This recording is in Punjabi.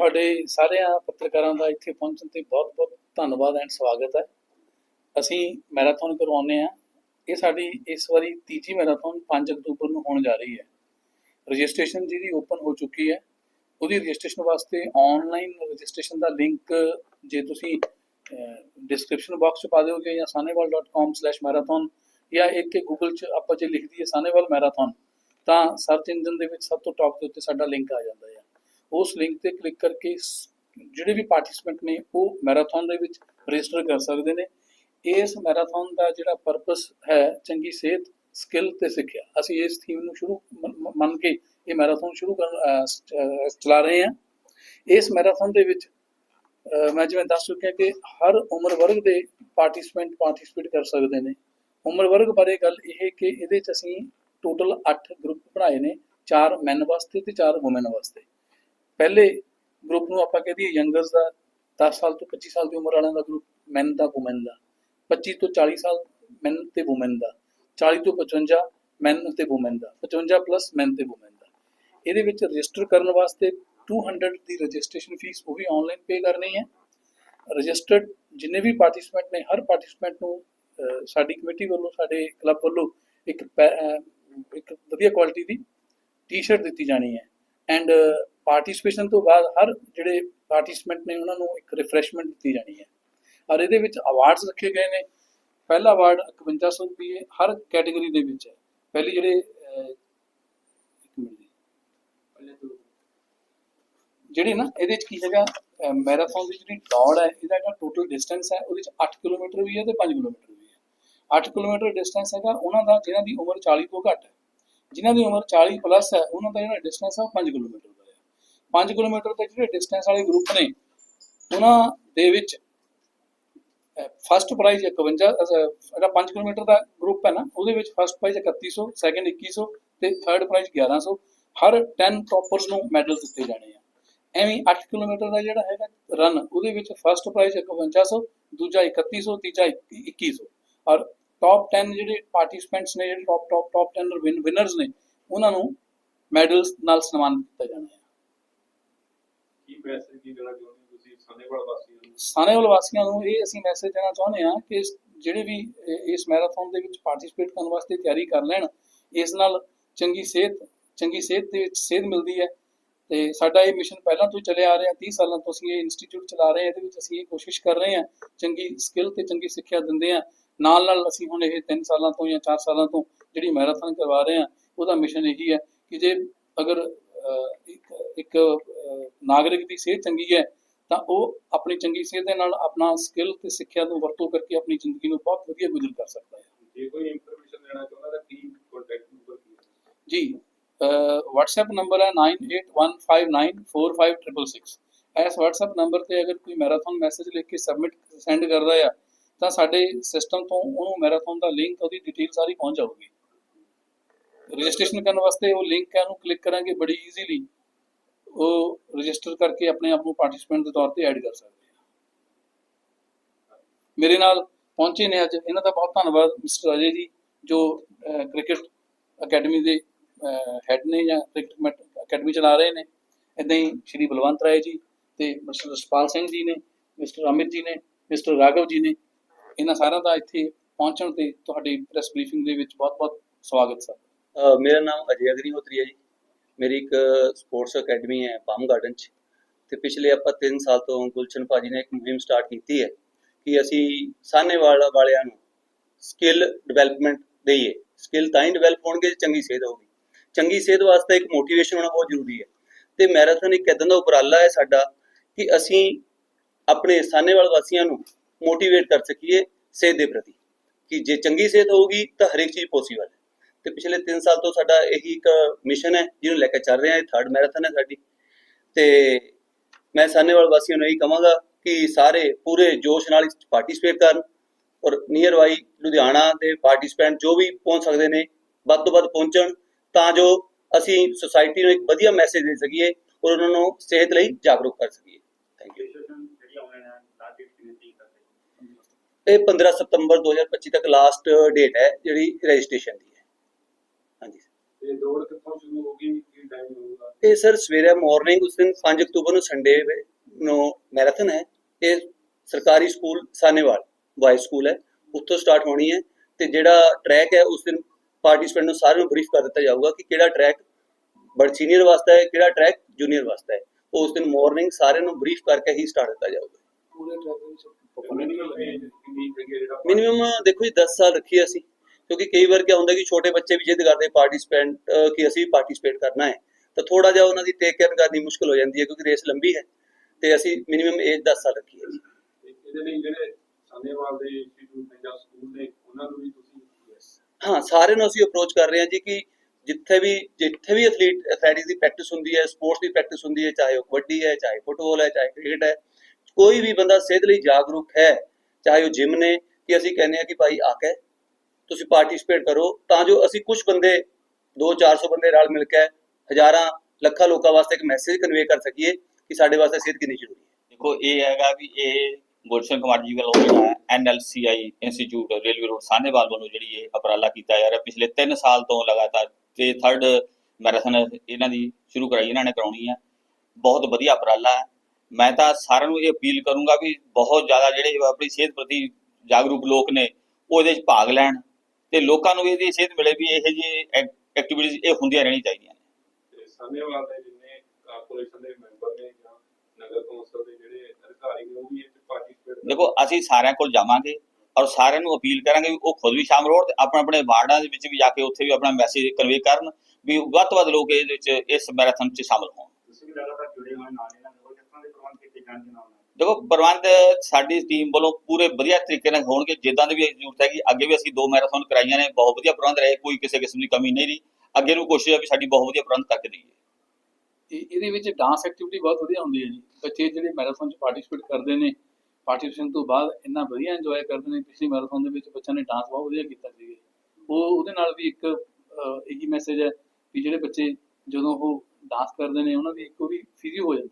ਤੁਹਾਡੇ ਸਾਰਿਆਂ ਪੱਤਰਕਾਰਾਂ ਦਾ ਇੱਥੇ ਪਹੁੰਚਣ ਤੇ ਬਹੁਤ-ਬਹੁਤ ਧੰਨਵਾਦ ਐਂਡ ਸਵਾਗਤ ਹੈ। ਅਸੀਂ ਮੈਰਾਥਨ ਕਰਵਾਉਂਦੇ ਆ ਇਹ ਸਾਡੀ ਇਸ ਵਾਰੀ ਤੀਜੀ ਮੈਰਾਥਨ 5 ਅਕਤੂਬਰ ਨੂੰ ਹੋਣ ਜਾ ਰਹੀ ਹੈ। ਰਜਿਸਟ੍ਰੇਸ਼ਨ ਜਿਹਦੀ ਓਪਨ ਹੋ ਚੁੱਕੀ ਹੈ। ਉਹਦੀ ਰਜਿਸਟ੍ਰੇਸ਼ਨ ਵਾਸਤੇ ਆਨਲਾਈਨ ਰਜਿਸਟ੍ਰੇਸ਼ਨ ਦਾ ਲਿੰਕ ਜੇ ਤੁਸੀਂ ਡਿਸਕ੍ਰਿਪਸ਼ਨ ਬਾਕਸ 'ਚ ਪਾ ਦਿਓਗੇ ਜਾਂ sanewal.com/marathon ਜਾਂ ਇੱਥੇ ਗੂਗਲ 'ਚ ਆਪਾਂ ਜੇ ਲਿਖ ਦਈਏ ਸਾਨੇਵਾਲ ਮੈਰਾਥਨ ਤਾਂ ਸਰਚ ਇੰਜਨ ਦੇ ਵਿੱਚ ਸਭ ਤੋਂ ਟੌਪ ਦੇ ਉੱਤੇ ਸਾਡਾ ਲਿੰਕ ਆ ਜਾਂਦਾ ਹੈ। ਉਸ ਲਿੰਕ ਤੇ ਕਲਿੱਕ ਕਰਕੇ ਜਿਹੜੇ ਵੀ ਪਾਰਟਿਸਿਪੈਂਟ ਨੇ, ਉਹ ਮੈਰਾਥਨ ਦੇ ਵਿੱਚ ਰਜਿਸਟਰ ਕਰ ਸਕਦੇ ਨੇ। ਇਸ ਮੈਰਾਥਨ ਦਾ ਜਿਹੜਾ ਪਰਪਸ ਹੈ, ਚੰਗੀ ਸਿਹਤ ਸਕਿੱਲ ਤੇ ਸਿੱਖਿਆ। ਅਸੀਂ ਇਸ ਥੀਮ ਨੂੰ ਸ਼ੁਰੂ ਮੰਨ ਕੇ ਇਹ ਮੈਰਾਥਨ ਸ਼ੁਰੂ ਕਰ ਚਲਾ ਰਹੇ ਹਾਂ। ਇਸ ਮੈਰਾਥਨ ਦੇ ਵਿੱਚ ਮੈਂ ਜਿਵੇਂ ਦੱਸ ਚੁੱਕਿਆ ਕਿ ਹਰ ਉਮਰ ਵਰਗ ਦੇ ਪਾਰਟਿਸਪੈਂਟ ਪਾਰਟਿਸਿਪੇਟ ਕਰ ਸਕਦੇ ਨੇ। ਉਮਰ ਵਰਗ ਬਾਰੇ ਗੱਲ ਇਹ ਕਿ ਇਹਦੇ ਚ ਅਸੀਂ ਟੋਟਲ 8 ਗਰੁੱਪ ਬਣਾਏ ਨੇ। 4 ਮੈਨ ਵਾਸਤੇ ਤੇ 4 ਔਮਨ ਵਾਸਤੇ। ਪਹਿਲੇ ਗਰੁੱਪ ਨੂੰ ਆਪਾਂ ਕਹਦੇ ਯੰਗਰਸ ਦਾ 10 ਸਾਲ ਤੋਂ 25 ਸਾਲ ਦੀ ਉਮਰ ਵਾਲਿਆਂ ਦਾ ਗਰੁੱਪ ਮੈਨ ਦਾ ਔਮਨ ਦਾ। 25 ਤੋਂ 40 ਸਾਲ ਮੈਨ ਤੇ ਔਮਨ ਦਾ। 40 ਤੋਂ 55 ਮੈਨ ਤੇ ਔਮਨ ਦਾ। 55 ਪਲੱਸ ਮੈਨ ਤੇ ਔਮਨ ਦਾ। ਇਹਦੇ ਵਿੱਚ ਰਜਿਸਟਰ ਕਰਨ ਵਾਸਤੇ 200 ਦੀ ਰਜਿਸਟ੍ਰੇਸ਼ਨ ਫੀਸ ਉਹ ਵੀ ਆਨਲਾਈਨ ਪੇ ਕਰਨੀ ਹੈ। ਰਜਿਸਟਰਡ ਜਿੰਨੇ ਵੀ ਪਾਰਟਿਸਪੈਂਟ ਨੇ, ਹਰ ਪਾਰਟਿਸਪੈਂਟ ਨੂੰ ਸਾਡੀ ਕਮੇਟੀ ਵੱਲੋਂ, ਸਾਡੇ ਕਲੱਬ ਵੱਲੋਂ ਇੱਕ ਇੱਕ ਵਧੀਆ ਕੁਆਲਿਟੀ ਦੀ ਟੀ-ਸ਼ਰਟ ਦਿੱਤੀ ਜਾਣੀ ਹੈ। ਐਂਡ ਪਾਰਟਿਸਿਪੇਸ਼ਨ ਤੋਂ ਬਾਅਦ ਹਰ ਜਿਹੜੇ ਪਾਰਟਿਸਪੈਂਟ ਨੇ ਉਹਨਾਂ ਨੂੰ ਇੱਕ ਰਿਫਰੈਸ਼ਮੈਂਟ ਦਿੱਤੀ ਜਾਣੀ ਹੈ। ਔਰ ਇਹਦੇ ਵਿੱਚ ਅਵਾਰਡਸ ਰੱਖੇ ਗਏ ਨੇ। ਪਹਿਲਾ ਅਵਾਰਡ 5100 ਰੁਪਏ ਹਰ ਕੈਟਾਗਰੀ ਦੇ ਵਿੱਚ ਹੈ। ਪਹਿਲੀ ਜਿਹੜੇ ਅਹ, ਇੱਕ ਮਿੰਟ ਜਿਹੜੀ ਨਾ ਇਹਦੇ ਵਿੱਚ ਕੀ ਹੈਗਾ ਮੈਰਾਥਨ ਦੀ ਜਿਹੜੀ ਦੌੜ ਹੈ ਇਹਦਾ ਜਿਹੜਾ ਟੋਟਲ ਡਿਸਟੈਂਸ ਹੈ ਉਹਦੇ ਵਿੱਚ 8 ਕਿਲੋਮੀਟਰ ਵੀ ਹੈ ਤੇ 5 ਕਿਲੋਮੀਟਰ ਵੀ ਹੈ। 8 ਕਿਲੋਮੀਟਰ ਡਿਸਟੈਂਸ ਹੈਗਾ ਉਹਨਾਂ ਦਾ ਜਿਹਨਾਂ ਦੀ ਉਮਰ 40 ਤੋਂ ਘੱਟ ਹੈ। ਜਿਨ੍ਹਾਂ ਦੀ ਉਮਰ 40 ਪਲੱਸ ਹੈ ਉਹਨਾਂ ਦਾ ਜਿਹੜਾ ਡਿਸਟੈਂਸ ਹੈ ਉਹ 5 ਕਿਲੋਮੀਟਰ 5 ਕਿਲੋਮੀਟਰ ਦੇ ਜਿਹੜੇ ਡਿਸਟੈਂਸ ਵਾਲੇ ਗਰੁੱਪ ਨੇ, ਉਹਨਾਂ ਦੇ ਵਿੱਚ ਫਸਟ ਪ੍ਰਾਈਜ਼ 51 ਜਿਹੜਾ 5 ਕਿਲੋਮੀਟਰ ਦਾ ਗਰੁੱਪ ਹੈ ਨਾ, ਉਹਦੇ ਵਿੱਚ ਫਸਟ ਪ੍ਰਾਈਜ਼ 3100 ਸੈਕੰਡ 2100 ਤੇ ਥਰਡ ਪ੍ਰਾਈਜ਼ 1100 ਹਰ 10 ਟੌਪਰਸ ਨੂੰ ਮੈਡਲ ਦਿੱਤੇ ਜਾਣੇ ਆ। ਐਵੇਂ 8 ਕਿਲੋਮੀਟਰ ਦਾ ਜਿਹੜਾ ਹੈਗਾ ਰਨ ਉਹਦੇ ਵਿੱਚ ਫਸਟ ਪ੍ਰਾਈਜ਼ 5100 ਦੂਜਾ 3100 ਤੀਜਾ 2100 ਔਰ ਟੌਪ 10 ਜਿਹੜੇ ਪਾਰਟਿਸਪੈਂਟਸ ਨੇ, ਜਿਹੜੇ ਟੌਪ ਟੌਪ ਟੌਪ 10 ਵਿਨਰਸ ਨੇ, ਉਹਨਾਂ ਨੂੰ ਮੈਡਲਸ ਨਾਲ ਸਨਮਾਨਿਤ ਕੀਤਾ ਜਾਣਾ ਹੈ ਮੈਸੇਜ ਕੀ ਦੇਣਾ ਚਾਹੁੰਦੇ ਹੋ ਤੁਸੀਂ ਸਾਨੇਵਾਲ ਵਾਸੀਆਂ ਨੂੰ ਸਾਨੇਵਾਲ ਵਾਸੀਆਂ ਨੂੰ ਇਹ ਅਸੀਂ ਮੈਸੇਜ ਦੇਣਾ ਚਾਹੁੰਦੇ ਹਾਂ ਕਿ ਜਿਹੜੇ ਵੀ ਇਸ ਮੈਰਾਥਨ ਦੇ ਵਿੱਚ ਪਾਰਟਿਸਿਪੇਟ ਕਰਨ ਵਾਸਤੇ ਤਿਆਰੀ ਕਰ ਲੈਣ, ਇਸ ਨਾਲ ਚੰਗੀ ਸਿਹਤ ਚੰਗੀ ਸਿਹਤ ਦੇ ਵਿੱਚ ਸੇਧ ਮਿਲਦੀ ਹੈ ਤੇ ਸਾਡਾ ਇਹ ਮਿਸ਼ਨ ਪਹਿਲਾਂ ਤੋਂ ਹੀ ਆ ਰਿਹਾ 30 ਸਾਲਾਂ ਤੋਂ ਅਸੀਂ ਇਹ ਇੰਸਟੀਚਿਊਟ ਚਲਾ ਰਹੇ ਹਾਂ, ਇਹਦੇ ਵਿੱਚ ਅਸੀਂ ਇਹ ਕੋਸ਼ਿਸ਼ ਕਰ ਰਹੇ ਹਾਂ, ਚੰਗੀ ਸਕਿੱਲ ਤੇ ਚੰਗੀ ਸਿੱਖਿਆ ਦਿੰਦੇ ਹਾਂ, ਨਾਲ ਨਾਲ ਅਸੀਂ ਹੁਣ ਇਹ 3 ਸਾਲਾਂ ਤੋਂ ਜਾਂ 4 ਸਾਲਾਂ ਤੋਂ ਜਿਹੜੀ ਮੈਰਾਥਨ ਕਰਵਾ ਰਹੇ ਹਾਂ, ਉਹਦਾ ਮਿਸ਼ਨ ਇਹੀ ਹੈ ਕਿ ਜੇ ਅਗਰ ਇੱਕ ਇੱਕ ਨਾਗਰਿਕ ਦੀ ਸਿਹਤ ਚੰਗੀ ਹੈ ਤਾਂ ਉਹ ਆਪਣੀ ਚੰਗੀ ਸਿਹਤ ਦੇ ਨਾਲ ਆਪਣਾ ਸਕਿੱਲ ਤੇ ਸਿੱਖਿਆ ਨੂੰ ਵਰਤੋਂ ਕਰਕੇ ਆਪਣੀ ਜ਼ਿੰਦਗੀ ਨੂੰ ਬਹੁਤ ਵਧੀਆ ਗੁਜ਼ਰ ਕਰ ਸਕਦਾ ਹੈ। ਜੇ ਕੋਈ ਇਨਫੋਰਮੇਸ਼ਨ ਦੇਣਾ ਚਾਹੁੰਦਾ ਤਾਂ ਕੀ ਕੰਟੈਕਟ ਨੰਬਰ ਕੀ ਹੈ? ਜੀ WhatsApp ਨੰਬਰ ਹੈ 9815945666 ਇਸ WhatsApp ਨੰਬਰ ਤੇ ਅਗਰ ਕੋਈ ਮੈਰਾਥਨ ਮੈਸੇਜ ਲਿਖ ਕੇ ਸਬਮਿਟ ਸੈਂਡ ਕਰਦਾ ਆ ਤਾਂ ਸਾਡੇ ਸਿਸਟਮ ਤੋਂ ਉਹਨੂੰ ਮੈਰਾਥਨ ਦਾ ਲਿੰਕ ਉਹਦੀ ਡਿਟੇਲ ਸਾਰੀ ਪਹੁੰਚ ਜਾਊਗੀ। ਰਜਿਸਟ੍ਰੇਸ਼ਨ ਕਰਨ ਵਾਸਤੇ ਉਹ ਲਿੰਕ ਹੈ ਉਹਨੂੰ ਕਲਿੱਕ ਕਰਾਂਗੇ ਬੜੀ ਈਜ਼ੀਲੀ ਉਹ ਰਜਿਸਟਰ ਕਰਕੇ ਆਪਣੇ ਆਪ ਨੂੰ ਪਾਰਟਿਸਪੈਂਟ ਦੇ ਤੌਰ ਤੇ ਐਡ ਕਰ ਸਕਦੇ ਆ। ਮੇਰੇ ਨਾਲ ਪਹੁੰਚੇ ਨੇ ਅੱਜ। ਇਹਨਾਂ ਦਾ ਬਹੁਤ ਧੰਨਵਾਦ, ਮਿਸਟਰ ਅਜੇ ਜੀ, ਜੋ ਕ੍ਰਿਕਟ ਅਕੈਡਮੀ ਦੇ ਹੈੱਡ ਨੇ ਜਾਂ ਕ੍ਰਿਕਟ ਅਕੈਡਮੀ ਚਲਾ ਰਹੇ ਨੇ। ਇਦਾਂ ਹੀ ਸ਼੍ਰੀ ਬਲਵੰਤ ਰਾਏ ਜੀ ਤੇ ਮਿਸਟਰ ਰਸਪਾਲ ਸਿੰਘ ਜੀ ਨੇ, ਮਿਸਟਰ ਅਮਿਤ ਜੀ ਨੇ, ਮਿਸਟਰ ਰਾਘਵ ਜੀ ਨੇ, ਇਹਨਾਂ ਸਾਰਿਆਂ ਦਾ ਇੱਥੇ ਪਹੁੰਚਣ ਤੇ ਤੁਹਾਡੀ ਪ੍ਰੈਸ ਬਰੀਫਿੰਗ ਦੇ ਵਿੱਚ ਬਹੁਤ-ਬਹੁਤ ਸਵਾਗਤ ਸਰ। ਮੇਰਾ ਨਾਮ ਅਜੇ ਅਗਨੀਹੋਤਰੀ ਹੈ ਜੀ। ਮੇਰੀ ਇੱਕ ਸਪੋਰਟਸ ਅਕੈਡਮੀ ਹੈ ਬਾਮ ਗਾਰਡਨ 'ਚ, ਤੇ ਪਿਛਲੇ ਆਪਾਂ 3 ਸਾਲ ਤੋਂ ਗੁਲਸ਼ਨ ਭਾਜੀ ਨੇ ਇੱਕ ਮੁਹਿੰਮ ਸਟਾਰਟ ਕੀਤੀ ਹੈ ਕਿ ਅਸੀਂ ਸਾਹਨੇਵਾਲ ਵਾਲਿਆਂ ਨੂੰ ਸਕਿੱਲ ਡਿਵੈਲਪਮੈਂਟ ਦੇਈਏ। ਸਕਿੱਲ ਤਾਂ ਹੀ ਡਿਵੈਲਪ ਹੋਣਗੇ ਜੇ ਚੰਗੀ ਸਿਹਤ ਹੋਊਗੀ। ਚੰਗੀ ਸਿਹਤ ਵਾਸਤੇ ਇੱਕ ਮੋਟੀਵੇਸ਼ਨ ਹੋਣਾ ਬਹੁਤ ਜ਼ਰੂਰੀ ਹੈ। ਤੇ ਮੈਰਾਥਨ ਇੱਕ ਇਦਾਂ ਦਾ ਉਪਰਾਲਾ ਹੈ ਸਾਡਾ ਕਿ ਅਸੀਂ ਆਪਣੇ ਸਾਹਨੇਵਾਲ ਵਾਸੀਆਂ ਨੂੰ ਮੋਟੀਵੇਟ ਕਰ ਸਕੀਏ ਸਿਹਤ ਦੇ ਪ੍ਰਤੀ। ਕਿ ਜੇ ਚੰਗੀ ਸਿਹਤ ਹੋਊਗੀ ਤਾਂ ਹਰ ਇੱਕ ਚੀਜ਼ ਪੋਸੀਬਲ ਹੈ। ਤੇ ਪਿਛਲੇ 3 ਸਾਲ ਤੋਂ ਸਾਡਾ ਇਹੀ ਇੱਕ ਮਿਸ਼ਨ ਹੈ, ਜਿਹਨੂੰ ਲੈ ਕੇ ਚੱਲ ਰਹੇ ਹਾਂ, ਇਹ ਥਰਡ ਮੈਰਾਥਨ ਹੈ ਸਾਡੀ। ਤੇ ਮੈਂ ਸਾਹਨੇਵਾਲ ਵਾਸੀਆਂ ਨੂੰ ਇਹੀ ਕਹਾਂਗਾ ਕਿ ਸਾਰੇ ਪੂਰੇ ਜੋਸ਼ ਨਾਲ ਪਾਰਟਿਸਿਪੇਟ ਕਰਨ ਔਰ ਨੀਅਰ ਬਾਈ ਲੁਧਿਆਣਾ ਦੇ ਪਾਰਟਿਸਪੈਂਟ ਜੋ ਵੀ ਪਹੁੰਚ ਸਕਦੇ ਨੇ, ਵੱਧ ਤੋਂ ਵੱਧ ਪਹੁੰਚਣ, ਤਾਂ ਜੋ ਅਸੀਂ ਸੁਸਾਇਟੀ ਨੂੰ ਇੱਕ ਵਧੀਆ ਮੈਸੇਜ ਦੇ ਸਕੀਏ ਔਰ ਉਹਨਾਂ ਨੂੰ ਸਿਹਤ ਲਈ ਜਾਗਰੂਕ ਕਰ ਸਕੀਏ। ਥੈਂਕ ਯੂ ਰਜਿਸਟ੍ਰੇਸ਼ਨ ਜਿਹੜੀ ਆਨਲਾਈਨ ਹੈ ਲਾਸਟ ਡੇਟ ਹੈ ਇਹ 15 ਸਤੰਬਰ 2025 ਤੱਕ ਲਾਸਟ ਡੇਟ ਹੈ ਜਿਹੜੀ ਰਜਿਸਟ੍ਰੇਸ਼ਨ ਦੀ। ਤੇ ਦੌੜ ਕਿੱਥੋਂ ਸ਼ੁਰੂ ਹੋਗੀ ਕੀ ਟਾਈਮ ਹੋਊਗਾ? ਇਹ ਸਰ ਸਵੇਰੇ ਮਾਰਨਿੰਗ ਉਸ ਦਿਨ 5 ਅਕਤੂਬਰ ਨੂੰ ਸੰਡੇ ਨੂੰ ਮੈਰਾਥਨ ਹੈ ਇਹ ਸਰਕਾਰੀ ਸਕੂਲ ਸਾਨੇਵਾਲ ਬਾਈ ਸਕੂਲ ਹੈ। ਉੱਥੋਂ ਸਟਾਰਟ ਹੋਣੀ ਹੈ ਤੇ ਜਿਹੜਾ ਟਰੈਕ ਹੈ ਉਸ ਦਿਨ ਪਾਰਟਿਸਪੈਂਟ ਨੂੰ ਸਾਰਿਆਂ ਨੂੰ ਬਰੀਫ ਕਰ ਦਿੱਤਾ ਜਾਊਗਾ ਕਿ ਕਿਹੜਾ ਟਰੈਕ ਬੜ ਸੀਨੀਅਰ ਵਾਸਤੇ ਹੈ ਕਿਹੜਾ ਟਰੈਕ ਜੂਨੀਅਰ ਵਾਸਤੇ ਹੈ। ਉਹ ਉਸ ਦਿਨ ਮਾਰਨਿੰਗ ਸਾਰਿਆਂ ਨੂੰ ਬਰੀਫ ਕਰਕੇ ਹੀ ਸਟਾਰਟ ਕੀਤਾ ਜਾਊਗਾ। ਪੂਰੇ ਟਰੈਕ ਦੇ ਵਿੱਚ ਮਿਨੀਮਮ ਦੇਖੋ ਜੀ 10 ਸਾਲ ਰੱਖੀ ਅਸੀਂ। ਕਿਉਂਕਿ ਕਈ ਵਾਰ ਕੀ ਹੁੰਦਾ ਕਿ ਛੋਟੇ ਬੱਚੇ ਵੀ ਜਿੱਦ ਕਰਦੇ ਪਾਰਟਿਸਪੈਂਟ ਕਿ ਅਸੀਂ ਪਾਰਟਿਸਿਪੇਟ ਕਰਨਾ ਹੈ। ਤਾਂ ਥੋੜਾ ਜਿਹਾ ਉਹਨਾਂ ਦੀ ਟੇਕ ਕੇਅਰ ਕਰਨੀ ਮੁਸ਼ਕਲ ਹੋ ਜਾਂਦੀ ਹੈ ਕਿਉਂਕਿ ਰੇਸ ਲੰਬੀ ਹੈ ਤੇ ਅਸੀਂ ਮਿਨੀਮਮ ਏਜ 10 ਸਾਲ ਰੱਖੀ ਹੈ ਜੀ। ਤੇ ਇਹਦੇ ਲਈ ਜਿਹੜੇ ਸਾਨੇਵਾਲ ਦੇ ਇੰਸਟੀਚਿਊਟ ਨੇ ਜਾਂ ਸਕੂਲ ਨੇ ਉਹਨਾਂ ਨੂੰ ਵੀ ਤੁਸੀਂ ਹਾਂ ਸਾਰਿਆਂ ਨੂੰ ਅਸੀਂ ਅਪਰੋਚ ਕਰ ਰਹੇ ਹਾਂ ਜੀ ਕਿ ਜਿੱਥੇ ਵੀ ਜਿੱਥੇ ਵੀ ਐਥਲੀਟ ਐਥਲੈਟਿਕਸ ਦੀ ਪ੍ਰੈਕਟਿਸ ਹੁੰਦੀ ਹੈ ਸਪੋਰਟਸ ਦੀ ਪ੍ਰੈਕਟਿਸ ਹੁੰਦੀ ਹੈ ਚਾਹੇ ਉਹ ਕਬੱਡੀ ਹੈ ਚਾਹੇ ਫੁੱਟਬਾਲ ਹੈ ਚਾਹੇ ਕ੍ਰਿਕਟ ਹੈ ਕੋਈ ਵੀ ਬੰਦਾ ਸਿਹਤ ਲਈ ਜਾਗਰੂਕ ਹੈ ਚਾਹੇ ਉਹ ਜਿਮ ਨੇ ਕਿ ਅਸੀਂ ਕਹਿੰਦੇ ਆ ਕਿ ਭਾਈ ਆ ਕੇ ਤੁਸੀਂ ਪਾਰਟਿਸਿਪੇਟ ਕਰੋ, ਤਾਂ ਜੋ ਅਸੀਂ ਕੁਝ ਬੰਦੇ 2-400 ਬੰਦੇ ਨਾਲ ਮਿਲ ਕੇ ਹਜ਼ਾਰਾਂ, ਲੱਖਾਂ ਲੋਕਾਂ ਵਾਸਤੇ ਇੱਕ ਮੈਸੇਜ ਕਨਵੇ ਕਰ ਸਕੀਏ ਕਿ ਸਾਡੇ ਵਾਸਤੇ ਸਿਹਤ ਕਿੰਨੀ ਜ਼ਰੂਰੀ ਹੈ। ਦੇਖੋ, ਇਹ ਹੈਗਾ ਵੀ ਇਹ ਗੁਲਸ਼ਨ ਕੁਮਾਰ ਜੀ ਵੱਲੋਂ ਜਿਹੜਾ NLCI institute, railway road Sahnewal ਵੱਲੋਂ ਜਿਹੜੀ ਇਹ ਉਪਰਾਲਾ ਕੀਤਾ ਜਾ ਰਿਹਾ, ਪਿਛਲੇ 3 ਸਾਲ ਤੋਂ ਲਗਾਤਾਰ ਤੇ ਥਰਡ ਮੈਰਾਥਨ ਇਹਨਾਂ ਦੀ ਸ਼ੁਰੂ ਕਰਾਈ, ਇਹਨਾਂ ਨੇ ਕਰਾਉਣੀ ਹੈ ਬਹੁਤ ਵਧੀਆ ਉਪਰਾਲਾ ਹੈ। ਮੈਂ ਤਾਂ ਸਾਰਿਆਂ ਨੂੰ ਇਹ ਅਪੀਲ ਕਰੂੰਗਾ ਵੀ ਬਹੁਤ ਜ਼ਿਆਦਾ ਜਿਹੜੇ ਆਪਣੀ ਸਿਹਤ ਪ੍ਰਤੀ ਜਾਗਰੂਕ ਲੋਕ ਨੇ ਉਹ ਇਹਦੇ ਵਿੱਚ ਭਾਗ ਲੈਣ। ਤੇ ਲੋਕਾਂ ਨੂੰ ਵੀ ਇਹਦੀ ਸਿਹਤ ਮਿਲੇ ਵੀ ਇਹੋ ਜਿਹੀ ਐਕਟੀਵਿਟੀਜ਼ ਇਹ ਹੁੰਦੀਆਂ ਰਹਿਣੀਆਂ ਚਾਹੀਦੀਆਂ ਨੇ। ਤੇ ਸਾਨੇਵਾਲ ਦੇ ਜਿੰਨੇ ਕਾਰਪੋਰੇਸ਼ਨ ਦੇ ਮੈਂਬਰ ਨੇ ਜਾਂ ਨਗਰ ਕੌਂਸਲ ਦੇ ਜਿਹੜੇ ਅਧਿਕਾਰੀ ਨੇ ਉਹ ਵੀ ਇਹ ਚ ਪਾਰਟਿਸਿਪੇਟ ਦੇਖੋ ਅਸੀਂ ਸਾਰਿਆਂ ਕੋਲ ਜਾਵਾਂਗੇ ਔਰ ਸਾਰਿਆਂ ਨੂੰ ਅਪੀਲ ਕਰਾਂਗੇ ਵੀ ਉਹ ਖੁਦ ਵੀ ਸ਼ਾਮਲ ਹੋਣ ਤੇ ਆਪਣੇ ਆਪਣੇ ਵਾਰਡਾਂ ਦੇ ਵਿੱਚ ਵੀ ਜਾ ਕੇ ਉੱਥੇ ਵੀ ਆਪਣਾ ਮੈਸੇਜ ਕਨਵੇ ਕਰਨ ਵੀ ਵੱਧ ਤੋਂ ਵੱਧ ਲੋਕ ਇਹਦੇ ਵਿੱਚ ਇਸ ਮੈਰਾਥਨ 'ਚ ਸ਼ਾਮਲ ਹੋਣ। ਤੁਸੀਂ ਵੀ ਲਗਾਤਾਰ ਜੁੜੇ ਹੋਏ ਨਾਲ ਇਹਨਾਂ ਦੇ ਦੇ ਪ੍ਰਬੰਧ ਕੀਤੇ ਜਾਣਗੇ ਨਾਲ? ਦੇਖੋ ਪ੍ਰਬੰਧ ਸਾਡੀ ਟੀਮ ਵੱਲੋਂ ਪੂਰੇ ਵਧੀਆ ਤਰੀਕੇ ਨਾਲ ਹੋਣਗੇ, ਜਿੱਦਾਂ ਦੀ ਵੀ ਜ਼ਰੂਰਤ ਹੈਗੀ, ਅੱਗੇ ਵੀ ਅਸੀਂ ਦੋ ਮੈਰਾਥਨ ਕਰਾਈਆਂ ਨੇ, ਬਹੁਤ ਵਧੀਆ ਪ੍ਰਬੰਧ ਰਹੇ, ਕੋਈ ਕਿਸੇ ਕਿਸਮ ਦੀ ਕਮੀ ਨਹੀਂ ਰਹੀ। ਅੱਗੇ ਨੂੰ ਕੋਸ਼ਿਸ਼ ਹੈ ਵੀ ਸਾਡੀ ਬਹੁਤ ਵਧੀਆ ਪ੍ਰਬੰਧ ਕਰਕੇ ਦਈਏ। ਇਹਦੇ ਵਿੱਚ ਡਾਂਸ ਐਕਟੀਵਿਟੀ ਬਹੁਤ ਵਧੀਆ ਹੁੰਦੀ ਹੈ ਜੀ। ਬੱਚੇ ਜਿਹੜੇ ਮੈਰਾਥਨ 'ਚ ਪਾਰਟਿਸਿਪੇਟ ਕਰਦੇ ਨੇ ਪਾਰਟਿਸਿਪੇਸ਼ਨ ਤੋਂ ਬਾਅਦ ਇੰਨਾ ਵਧੀਆ ਇੰਜੋਏ ਕਰਦੇ ਨੇ, ਪਿਛਲੀ ਮੈਰਾਥਨ ਦੇ ਵਿੱਚ ਬੱਚਿਆਂ ਨੇ ਡਾਂਸ ਬਹੁਤ ਵਧੀਆ ਕੀਤਾ ਸੀ ਉਹ, ਉਹਦੇ ਨਾਲ ਵੀ ਇੱਕ ਇਹੀ ਮੈਸੇਜ ਹੈ ਵੀ ਜਿਹੜੇ ਬੱਚੇ ਜਦੋਂ ਉਹ ਡਾਂਸ ਕਰਦੇ ਨੇ, ਉਹਨਾਂ ਦੀ ਇੱਕ ਉਹ ਵੀ ਫਿਜ਼ੀ ਹੋ ਜਾਂਦੀ